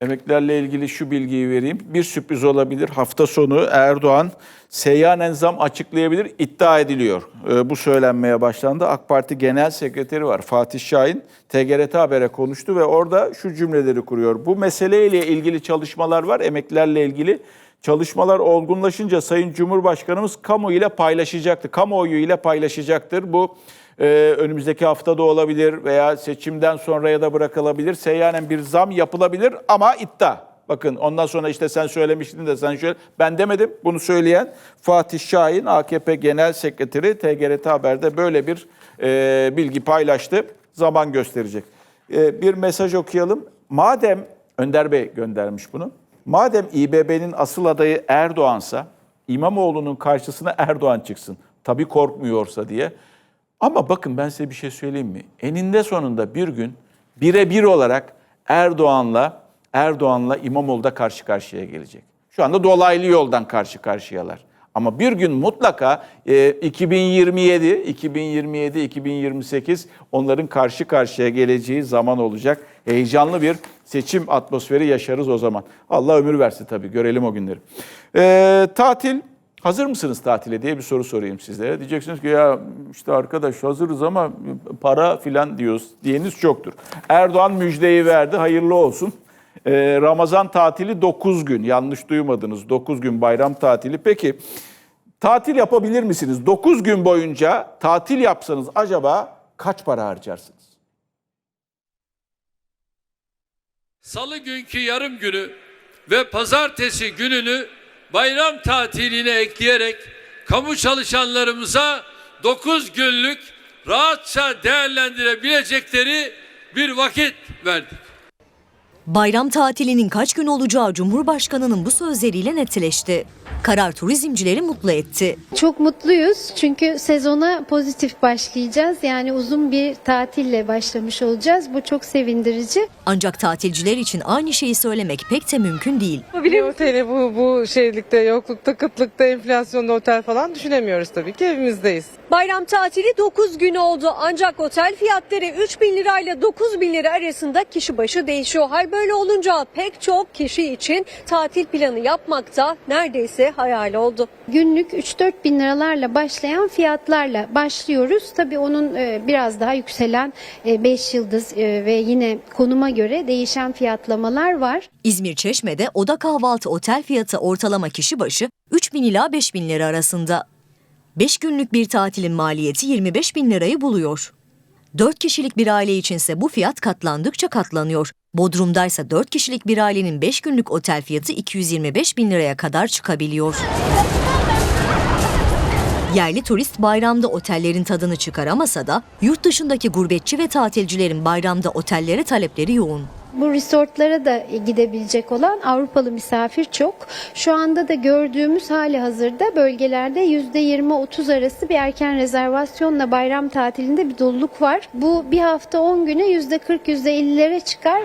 Emeklilerle ilgili şu bilgiyi vereyim. Bir sürpriz olabilir. Hafta sonu Erdoğan seyyanen zam açıklayabilir iddia ediliyor. Ee, bu söylenmeye başlandı. AK Parti Genel Sekreteri var Fatih Şahin. TGRT Haber'e konuştu ve orada şu cümleleri kuruyor. Bu meseleyle ilgili çalışmalar var. Emeklilerle ilgili çalışmalar olgunlaşınca Sayın Cumhurbaşkanımız kamu ile paylaşacaktır. Kamuoyu ile paylaşacaktır. Bu ee, önümüzdeki haftada olabilir veya seçimden sonraya da bırakılabilir. Seyyanen bir zam yapılabilir ama iddia. Bakın ondan sonra işte sen söylemiştin de sen şöyle ben demedim. Bunu söyleyen Fatih Şahin AKP Genel Sekreteri TGRT Haber'de böyle bir e, bilgi paylaştı. Zaman gösterecek. E, bir mesaj okuyalım. Madem Önder Bey göndermiş bunu. Madem İBB'nin asıl adayı Erdoğan'sa İmamoğlu'nun karşısına Erdoğan çıksın. Tabii korkmuyorsa diye. Ama bakın ben size bir şey söyleyeyim mi? Eninde sonunda bir gün birebir olarak Erdoğan'la Erdoğan'la İmamoğlu da karşı karşıya gelecek. Şu anda dolaylı yoldan karşı karşıyalar. Ama bir gün mutlaka e, 2027, 2027, 2028 onların karşı karşıya geleceği zaman olacak. Heyecanlı bir seçim atmosferi yaşarız o zaman. Allah ömür versin tabii görelim o günleri. E, tatil Hazır mısınız tatile diye bir soru sorayım sizlere. Diyeceksiniz ki ya işte arkadaş hazırız ama para filan diyoruz diyeniz çoktur. Erdoğan müjdeyi verdi hayırlı olsun. Ee, Ramazan tatili 9 gün yanlış duymadınız 9 gün bayram tatili. Peki tatil yapabilir misiniz? 9 gün boyunca tatil yapsanız acaba kaç para harcarsınız? Salı günkü yarım günü ve pazartesi gününü bayram tatiline ekleyerek kamu çalışanlarımıza 9 günlük rahatça değerlendirebilecekleri bir vakit verdik. Bayram tatilinin kaç gün olacağı Cumhurbaşkanı'nın bu sözleriyle netleşti. Karar turizmcileri mutlu etti. Çok mutluyuz çünkü sezona pozitif başlayacağız. Yani uzun bir tatille başlamış olacağız. Bu çok sevindirici. Ancak tatilciler için aynı şeyi söylemek pek de mümkün değil. Bir oteli bu, bu şeylikte, yoklukta, kıtlıkta, enflasyonda otel falan düşünemiyoruz tabii ki evimizdeyiz. Bayram tatili 9 gün oldu ancak otel fiyatları 3 bin lirayla 9 bin lira arasında kişi başı değişiyor. Hal böyle olunca pek çok kişi için tatil planı yapmakta neredeyse hayal oldu. Günlük 3-4 bin liralarla başlayan fiyatlarla başlıyoruz. Tabii onun e, biraz daha yükselen 5 yıldız e, ve yine konuma göre değişen fiyatlamalar var. İzmir Çeşme'de oda kahvaltı otel fiyatı ortalama kişi başı 3 bin ila 5 bin lira arasında. 5 günlük bir tatilin maliyeti 25 bin lirayı buluyor. 4 kişilik bir aile içinse bu fiyat katlandıkça katlanıyor. Bodrum'daysa 4 kişilik bir ailenin 5 günlük otel fiyatı 225 bin liraya kadar çıkabiliyor. Yerli turist bayramda otellerin tadını çıkaramasa da yurt dışındaki gurbetçi ve tatilcilerin bayramda otellere talepleri yoğun. Bu resortlara da gidebilecek olan Avrupalı misafir çok. Şu anda da gördüğümüz hali hazırda bölgelerde %20-30 arası bir erken rezervasyonla bayram tatilinde bir doluluk var. Bu bir hafta 10 güne %40-%50'lere çıkar.